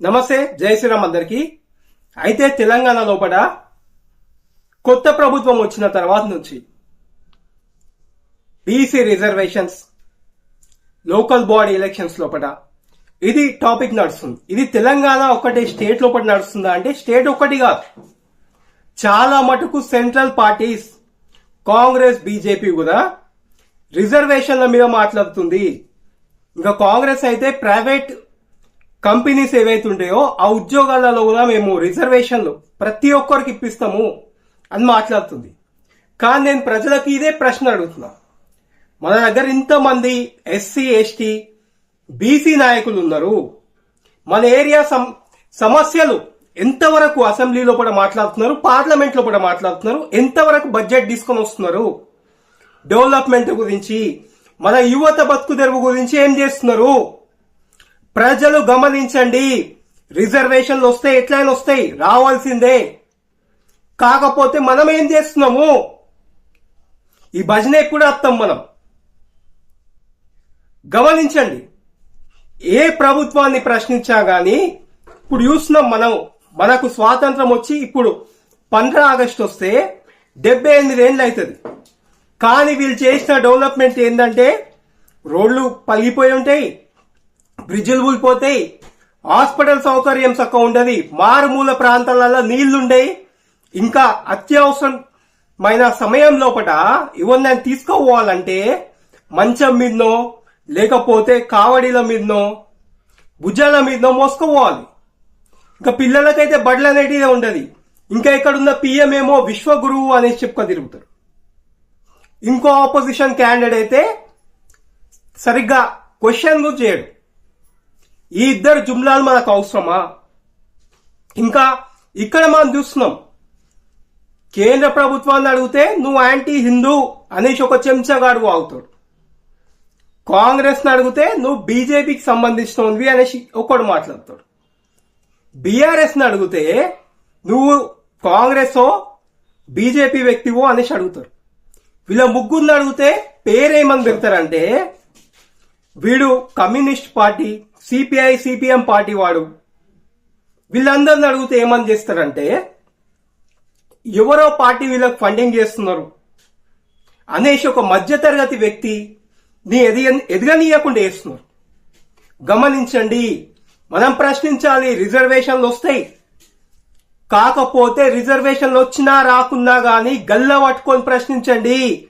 నమస్తే జై శ్రీరామ్ అందరికి. అయితే తెలంగాణ లోపల కొత్త ప్రభుత్వం వచ్చిన తర్వాత నుంచి BC reservations local body elections లోపల ఇది టాపిక్ నడుస్తుంది. ఇది తెలంగాణ ఒకటి స్టేట్ లోపల నడుస్తుందా అంటే స్టేట్ ఒకటి కాదు. చాలా మటుకు సెంట్రల్ పార్టీస్ కాంగ్రెస్ బీజేపీ కూడా రిజర్వేషన్ల మీద మాట్లాడుతుంది. ఇంకా కాంగ్రెస్ అయితే ప్రైవేట్ కంపెనీస్ ఏవైతే ఉంటాయో ఆ ఉద్యోగాలలో కూడా మేము రిజర్వేషన్లు ప్రతి ఒక్కరికి ఇప్పిస్తాము అని మాట్లాడుతుంది. కానీ నేను ప్రజలకు ఇదే ప్రశ్న అడుగుతున్నా. మన దగ్గర ఇంతమంది ఎస్సీ ఎస్టీ బీసీ నాయకులు ఉన్నారు. మన ఏరియా సమ- సమస్యలు ఎంతవరకు అసెంబ్లీలో కూడా మాట్లాడుతున్నారు పార్లమెంట్లో కూడా మాట్లాడుతున్నారు ఎంతవరకు బడ్జెట్ తీసుకొని వస్తున్నారు. డెవలప్మెంట్ గురించి మన యువత బతుకు తెరువు గురించి ఏం చేస్తున్నారు? ప్రజలు గమనించండి. రిజర్వేషన్లు వస్తాయి ఎట్లయినా వస్తాయి. రావాల్సిందే. కాకపోతే మనం ఏం చేస్తున్నాము? ఈ భజన ఎప్పుడు వస్తాం మనం. గమనించండి. ఏ ప్రభుత్వాన్ని ప్రశ్నించా కానీ ఇప్పుడు చూస్తున్నాం మనం. మనకు స్వాతంత్రం వచ్చి ఇప్పుడు పంద్రా ఆగస్ట్ వస్తే డెబ్బై ఎనిమిది ఏళ్ళు అవుతుంది కానీ వీళ్ళు చేసిన డెవలప్మెంట్ ఏంటంటే రోడ్లు పలిగిపోయి ఉంటాయి. బ్రిడ్జిలు కూలిపోతాయి హాస్పిటల్ సౌకర్యం చక్కగా ఉండదు. మారుమూల ప్రాంతాలలో నీళ్ళుండే ఇంకా అత్యవసరమైన సమయం లోపల ఇవన్నీ తీసుకోవాలంటే మంచం మీదనో లేకపోతే కావడిల మీదనో భుజాల మీదనో మోసుకోవాలి ఇంకా పిల్లలకైతే బడ్లు అనేటిదే ఉండదు. ఇంకా ఇక్కడున్న పిఎం ఏమో విశ్వగురువు అనేసి చెప్పుకొని తిరుగుతారు. ఇంకో ఆపోజిషన్ క్యాండిడేట్ అయితే సరిగ్గా క్వశ్చన్ చేయడు. ఈ ఇద్దరు జుమ్లాలు మనకు అవసరమా? ఇంకా ఇక్కడ మనం చూస్తున్నాం. కేంద్ర ప్రభుత్వాన్ని అడిగితే నువ్వు యాంటీ హిందూ అనేసి ఒక చెంచగాడు అవుతాడు. కాంగ్రెస్ని అడిగితే నువ్వు బీజేపీకి సంబంధించినవి అనేసి ఒకడు మాట్లాడతాడు. బీఆర్ఎస్ని అడిగితే నువ్వు కాంగ్రెస్ బీజేపీ వ్యక్తివో అనేసి అడుగుతారు వీళ్ళ ముగ్గురిని అడిగితే పేరేమని పెడతారంటే వీడు communist party CPI CPM party వాడు. వీళ్ళందరిని అడిగితే ఏమని చేస్తారంటే ఎవరో పార్టీ వీళ్ళకి ఫండింగ్ చేస్తున్నారు. అనేసి ఒక మధ్యతరగతి వ్యక్తి నీ ఎదిగ ఎదగనీయకుండా వేస్తున్నారు గమనించండి మనం ప్రశ్నించాలి రిజర్వేషన్లు వస్తాయి. కాకపోతే రిజర్వేషన్లు వచ్చినా రాకున్నా కానీ గల్ల పట్టుకొని ప్రశ్నించండి.